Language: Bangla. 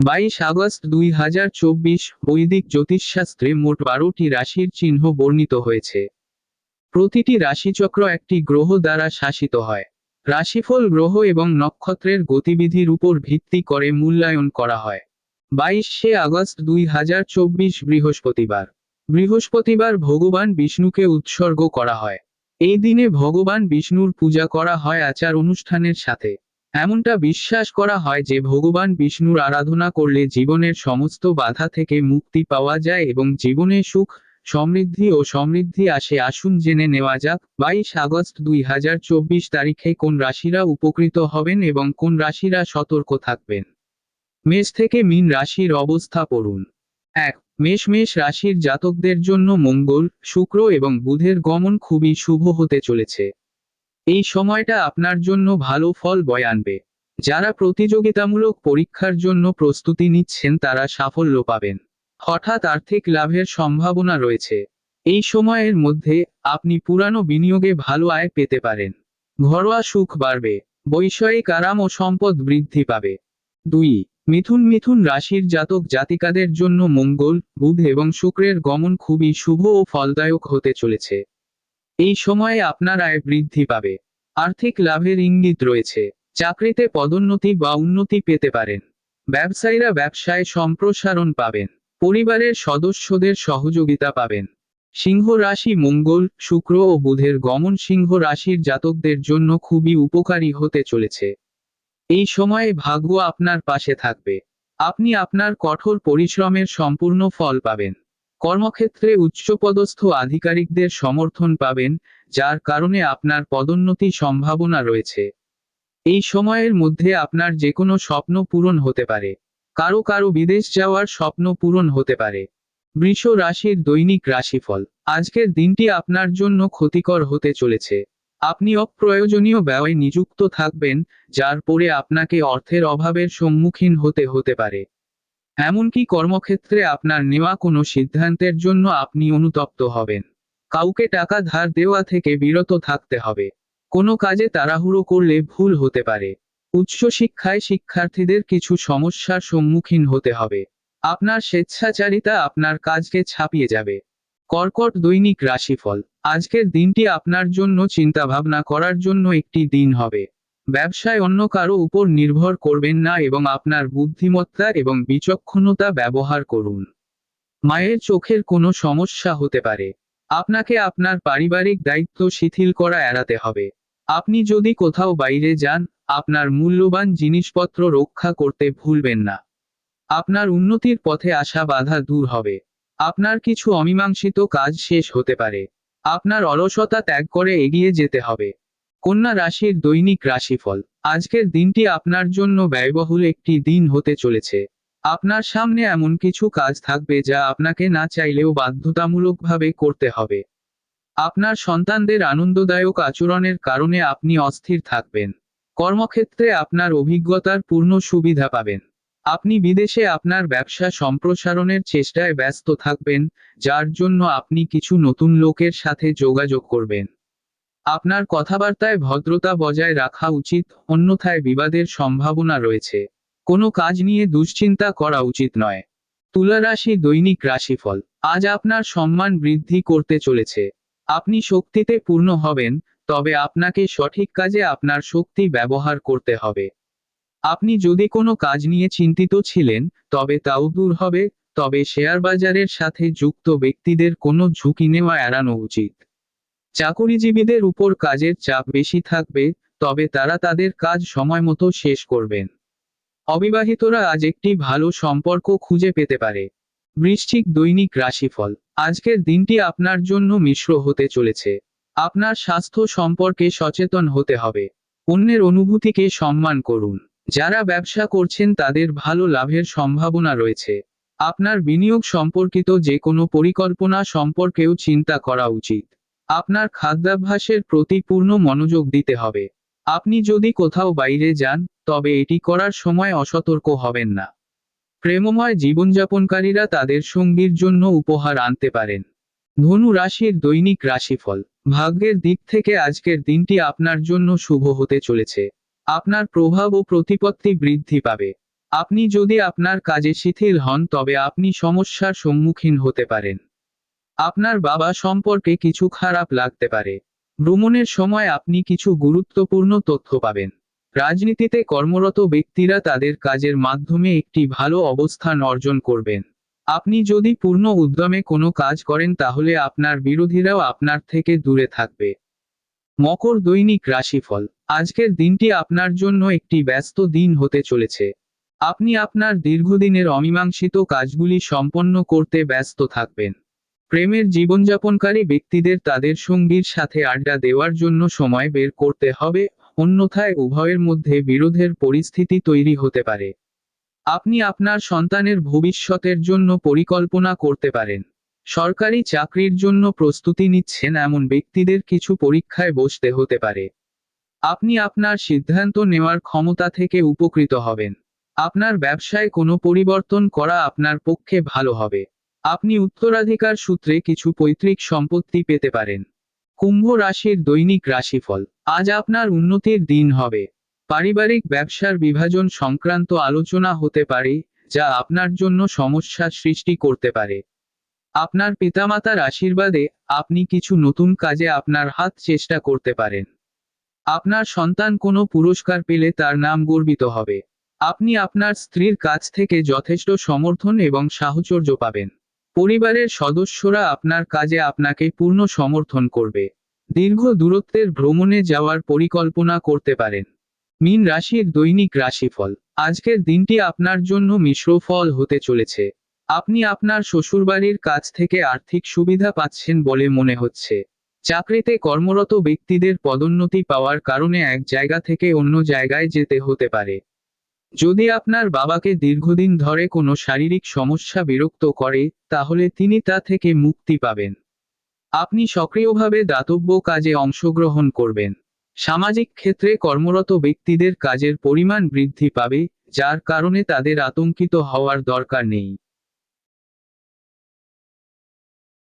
বাইশ আগস্ট দুই হাজার চব্বিশ বৈদিক জ্যোতিষশাস্ত্রে মোট বারোটি রাশির চিহ্ন বর্ণিত হয়েছে। প্রতিটি রাশিচক্র একটি গ্রহ দ্বারা শাসিত হয়। রাশিফল গ্রহ এবং নক্ষত্রের গতিবিধির উপর ভিত্তি করে মূল্যায়ন করা হয়। বাইশে আগস্ট দুই হাজার চব্বিশ বৃহস্পতিবার। বৃহস্পতিবার ভগবান বিষ্ণুকে উৎসর্গ করা হয়। এই দিনে ভগবান বিষ্ণুর পূজা করা হয় আচার অনুষ্ঠানের সাথে। এমনটা বিশ্বাস করা হয় যে ভগবান বিষ্ণুর আরাধনা করলে জীবনের সমস্ত বাধা থেকে মুক্তি পাওয়া যায় এবং জীবনে সুখ, সমৃদ্ধি ও সমৃদ্ধি আসে। আসুন জেনে নেওয়া যাক, বাইশ আগস্ট দুই হাজার চব্বিশ তারিখে কোন রাশিরা উপকৃত হবেন এবং কোন রাশিরা সতর্ক থাকবেন? মেষ থেকে মীন রাশির অবস্থা পড়ুন। এক, মেষ মেষ রাশির জাতকদের জন্য মঙ্গল, শুক্র এবং বুধের গমন খুবই শুভ হতে চলেছে। এই সময়টা আপনার জন্য ভালো ফল বয়ে আনবে। যারা প্রতিযোগিতামূলক পরীক্ষার জন্য প্রস্তুতি নিচ্ছেন তারা সাফল্য পাবেন। হঠাৎ আর্থিক লাভের সম্ভাবনা রয়েছে। এই সময়ের মধ্যে আপনি পুরানো বিনিয়োগে ভালো আয় পেতে পারেন। ঘরোয়া সুখ বাড়বে। বৈষয়িক আরাম ও সম্পদ বৃদ্ধি পাবে। দুই, মিথুন মিথুন রাশির জাতক জাতিকাদের জন্য মঙ্গল, বুধ এবং শুক্রের গমন খুবই শুভ ও ফলদায়ক হতে চলেছে। এই সময়ে আপনার আয় বৃদ্ধি পাবে। আর্থিক লাভের ইঙ্গিত রয়েছে। চাকরিতে পদোন্নতি বা উন্নতি পেতে পারেন। ব্যবসায়ীরা ব্যবসায় সম্প্রসারণ পাবেন। পরিবারের সদস্যদের সহযোগিতা পাবেন। সিংহ রাশি মঙ্গল, শুক্র ও বুধের গমন সিংহ রাশির জাতকদের জন্য খুবই উপকারী হতে চলেছে। এই সময়ে ভাগ্য আপনার পাশে থাকবে। আপনি আপনার কঠোর পরিশ্রমের সম্পূর্ণ ফল পাবেন। কর্মক্ষেত্রে উচ্চপদস্থ আধিকারিকদের সমর্থন পাবেন, যার কারণে আপনার পদোন্নতি সম্ভাবনা রয়েছে। এই সময়ের মধ্যে আপনার যে কোনো স্বপ্ন পূরণ হতে পারে। কারও কারও বিদেশ যাওয়ার স্বপ্ন পূরণ হতে পারে। বৃষ রাশির দৈনিক রাশিফল। আজকের দিনটি আপনার জন্য ক্ষতিকর হতে চলেছে। আপনি অপ্রয়োজনীয় ব্যয়ে নিযুক্ত থাকবেন, যার পরে আপনাকে অর্থের অভাবের সম্মুখীন হতে হতে পারে। এমনকি কর্মক্ষেত্রে আপনার নেওয়া কোনো সিদ্ধান্তের জন্য আপনি অনুতপ্ত হবেন। কাউকে টাকা ধার দেওয়া থেকে বিরত থাকতে হবে। কোনো কাজে তাড়াহুড়ো করলে ভুল হতে পারে। উচ্চশিক্ষায় শিক্ষার্থীদের কিছু সমস্যার সম্মুখীন হতে হবে। আপনার স্বেচ্ছাচারিতা আপনার কাজকে ছাপিয়ে যাবে। কর্কট দৈনিক রাশিফল। আজকের দিনটি আপনার জন্য চিন্তাভাবনা করার জন্য একটি দিন হবে। ব্যবসায় অন্য কারও উপর নির্ভর করবেন না এবং আপনার বুদ্ধিমত্তা এবং বিচক্ষণতা ব্যবহার করুন। মায়ের চোখের কোনো সমস্যা হতে পারে। আপনাকে আপনার পারিবারিক দায়িত্ব শিথিল করা এড়াতে হবে। আপনি যদি কোথাও বাইরে যান, আপনার মূল্যবান জিনিসপত্র রক্ষা করতে ভুলবেন না। আপনার উন্নতির পথে আসা বাধা দূর হবে। আপনার কিছু অমীমাংসিত কাজ শেষ হতে পারে। আপনার অলসতা ত্যাগ করে এগিয়ে যেতে হবে। কন্যা রাশির দৈনিক রাশিফল। আজকের দিনটি আপনার জন্য ব্যয়বহুল একটি দিন হতে চলেছে। আপনার সামনে এমন কিছু কাজ থাকবে যা আপনাকে না চাইলেও বাধ্যতামূলকভাবে করতে হবে। আপনার সন্তানদের আনন্দদায়ক আচরণের কারণে আপনি অস্থির থাকবেন। কর্মক্ষেত্রে আপনার অভিজ্ঞতার পূর্ণ সুবিধা পাবেন। আপনি বিদেশে আপনার ব্যবসা সম্প্রসারণের চেষ্টায় ব্যস্ত থাকবেন, যার জন্য আপনি কিছু নতুন লোকের সাথে যোগাযোগ করবেন। আপনার কথাবার্তায় ভদ্রতা বজায় রাখা উচিত, অন্যথায় বিবাদের সম্ভাবনা রয়েছে। কোনো কাজ নিয়ে দুশ্চিন্তা করা উচিত নয়। তুলা রাশি দৈনিক রাশিফল। আজ আপনার সম্মান বৃদ্ধি করতে চলেছে। আপনি শক্তিতে পূর্ণ হবেন, তবে আপনাকে সঠিক কাজে আপনার শক্তি ব্যবহার করতে হবে। আপনি যদি কোনো কাজ নিয়ে চিন্তিত ছিলেন, তবে তাও দূর হবে, তবে শেয়ার বাজারের সাথে যুক্ত ব্যক্তিদের কোনো ঝুঁকি নেওয়া এড়ানো উচিত। চাকুরিজীবীদের উপর কাজের চাপ বেশি থাকবে, তবে তারা তাদের কাজ সময়মতো শেষ করবেন। অবিবাহিতরা আজ একটি ভালো সম্পর্ক খুঁজে পেতে পারে। বৃশ্চিক দৈনিক রাশিফল, আজকের দিনটি আপনার জন্য মিশ্র হতে চলেছে। আপনার স্বাস্থ্য সম্পর্কে সচেতন হতে হবে। অন্যের অনুভূতিকে সম্মান করুন। যারা ব্যবসা করছেন তাদের ভালো লাভের সম্ভাবনা রয়েছে। আপনার বিনিয়োগ সম্পর্কিত যে কোনো পরিকল্পনা সম্পর্কেও চিন্তা করা উচিত। আপনার খাদ্যাভ্যাসের প্রতি পূর্ণ মনোযোগ দিতে হবে। আপনি যদি কোথাও বাইরে যান, তবে এটি করার সময় অসতর্ক হবেন না। প্রেমময় জীবনযাপনকারীরা তাদের সঙ্গীর জন্য উপহার আনতে পারেন। ধনু রাশির দৈনিক রাশিফল। ভাগ্যের দিক থেকে আজকের দিনটি আপনার জন্য শুভ হতে চলেছে। আপনার প্রভাব ও প্রতিপত্তি বৃদ্ধি পাবে। আপনি যদি আপনার কাজে শিথিল হন, তবে আপনি সমস্যার সম্মুখীন হতে পারেন। আপনার বাবা সম্পর্কে কিছু খারাপ লাগতে পারে। ভ্রমণের সময় আপনি কিছু গুরুত্বপূর্ণ তথ্য পাবেন। রাজনীতিতে কর্মরত ব্যক্তিরা তাদের কাজের মাধ্যমে একটি ভালো অবস্থান অর্জন করবেন। আপনি যদি পূর্ণ উদ্যমে কোনো কাজ করেন তাহলে আপনার বিরোধীরাও আপনার থেকে দূরে থাকবে। মকর দৈনিক রাশিফল। আজকের দিনটি আপনার জন্য একটি ব্যস্ত দিন হতে চলেছে। আপনি আপনার দীর্ঘদিনের অমীমাংসিত কাজগুলি সম্পন্ন করতে ব্যস্ত থাকবেন। প্রেমের জীবনযাপনকারী ব্যক্তিদের তাদের সঙ্গীর সাথে আড্ডা দেওয়ার জন্য সময় বের করতে হবে, অন্যথায় উভয়ের মধ্যে বিরোধের পরিস্থিতি তৈরি হতে পারে। আপনি আপনার সন্তানের ভবিষ্যতের জন্য পরিকল্পনা করতে পারেন। সরকারি চাকরির জন্য প্রস্তুতি নিচ্ছেন এমন ব্যক্তিদের কিছু পরীক্ষায় বসতে হতে পারে। আপনি আপনার সিদ্ধান্ত নেওয়ার ক্ষমতা থেকে উপকৃত হবেন। আপনার ব্যবসায় কোনো পরিবর্তন করা আপনার পক্ষে ভালো হবে। আপনি উত্তরাধিকার সূত্রে কিছু পৈতৃক সম্পত্তি পেতে পারেন। কুম্ভ রাশির দৈনিক রাশিফল। আজ আপনার উন্নতির দিন হবে। পারিবারিক ব্যবসার বিভাজন সংক্রান্ত আলোচনা হতে পারে, যা আপনার জন্য সমস্যা সৃষ্টি করতে পারে। আপনার পিতামাতার আশীর্বাদে আপনি কিছু নতুন কাজে আপনার হাত চেষ্টা করতে পারেন। আপনার সন্তান কোনো পুরস্কার পেলে তার নাম গর্বিত হবে। আপনি আপনার স্ত্রীর কাছ থেকে যথেষ্ট সমর্থন এবং সাহচর্য পাবেন। পরিবারের সদস্যরা আপনার কাজে আপনাকে পূর্ণ সমর্থন করবে। দীর্ঘ দূরত্বের ভ্রমণে যাওয়ার পরিকল্পনা করতে পারেন। মিন রাশির দৈনিক রাশিফল। আজকের দিনটি আপনার জন্য মিশ্র ফল হতে চলেছে। আপনি আপনার শ্বশুরবাড়ির কাছ থেকে আর্থিক সুবিধা পাচ্ছেন বলে মনে হচ্ছে। চাকরিতে কর্মরত ব্যক্তিদের পদোন্নতি পাওয়ার কারণে এক জায়গা থেকে অন্য জায়গায় যেতে হতে পারে। যদি আপনার বাবাকে দীর্ঘদিন ধরে কোনো শারীরিক সমস্যা বিরক্ত করে, তাহলে তিনি তা থেকে মুক্তি পাবেন। আপনি সক্রিয়ভাবে দাতব্য কাজে অংশগ্রহণ করবেন। সামাজিক ক্ষেত্রে কর্মরত ব্যক্তিদের কাজের পরিমাণ বৃদ্ধি পাবে, যার কারণে তাদের আতঙ্কিত হওয়ার দরকার নেই।